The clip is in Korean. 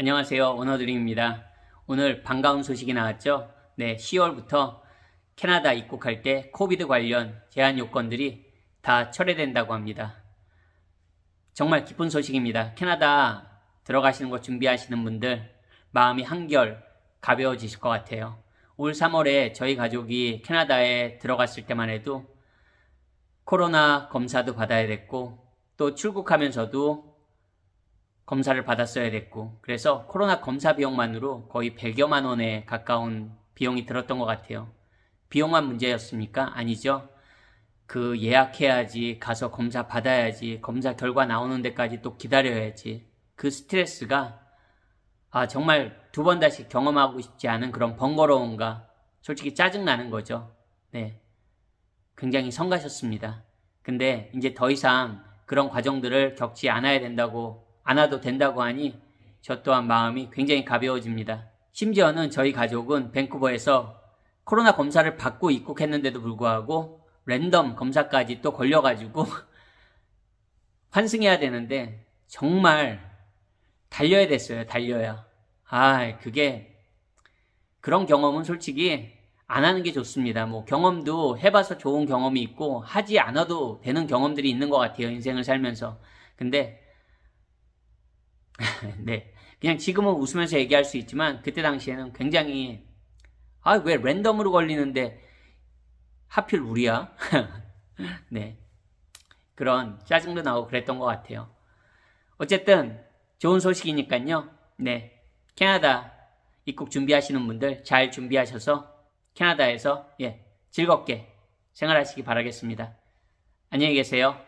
안녕하세요. 오너드림입니다. 오늘 반가운 소식이 나왔죠? 네, 10월부터 캐나다 입국할 때 코비드 관련 제한 요건들이 다 철회된다고 합니다. 정말 기쁜 소식입니다. 캐나다 들어가시는 거 준비하시는 분들 마음이 한결 가벼워지실 것 같아요. 올 3월에 저희 가족이 캐나다에 들어갔을 때만 해도 코로나 검사도 받아야 됐고 또 출국하면서도 검사를 받았어야 됐고 그래서 코로나 검사 비용만으로 거의 100여만 원에 가까운 비용이 들었던 것 같아요. 비용만 문제였습니까? 아니죠. 그 예약해야지 가서 검사 받아야지 검사 결과 나오는 데까지 또 기다려야지 그 스트레스가 아 정말 두 번 다시 경험하고 싶지 않은 그런 번거로움과 솔직히 짜증 나는 거죠. 네. 굉장히 성가셨습니다. 근데 이제 더 이상 그런 과정들을 겪지 않아야 된다고 않아도 된다고 하니 저 또한 마음이 굉장히 가벼워집니다. 심지어는 저희 가족은 밴쿠버에서 코로나 검사를 받고 입국했는데도 불구하고 랜덤 검사까지 또 걸려가지고 환승해야 되는데 정말 달려야 됐어요. 달려야. 아, 그게 그런 경험은 솔직히 안 하는 게 좋습니다. 뭐 경험도 해봐서 좋은 경험이 있고 하지 않아도 되는 경험들이 있는 것 같아요. 인생을 살면서. 근데 네. 그냥 지금은 웃으면서 얘기할 수 있지만 그때 당시에는 굉장히 아, 왜 랜덤으로 걸리는데 하필 우리야? 네. 그런 짜증도 나고 그랬던 것 같아요. 어쨌든 좋은 소식이니까요. 네. 캐나다 입국 준비하시는 분들 잘 준비하셔서 캐나다에서 예, 즐겁게 생활하시기 바라겠습니다. 안녕히 계세요.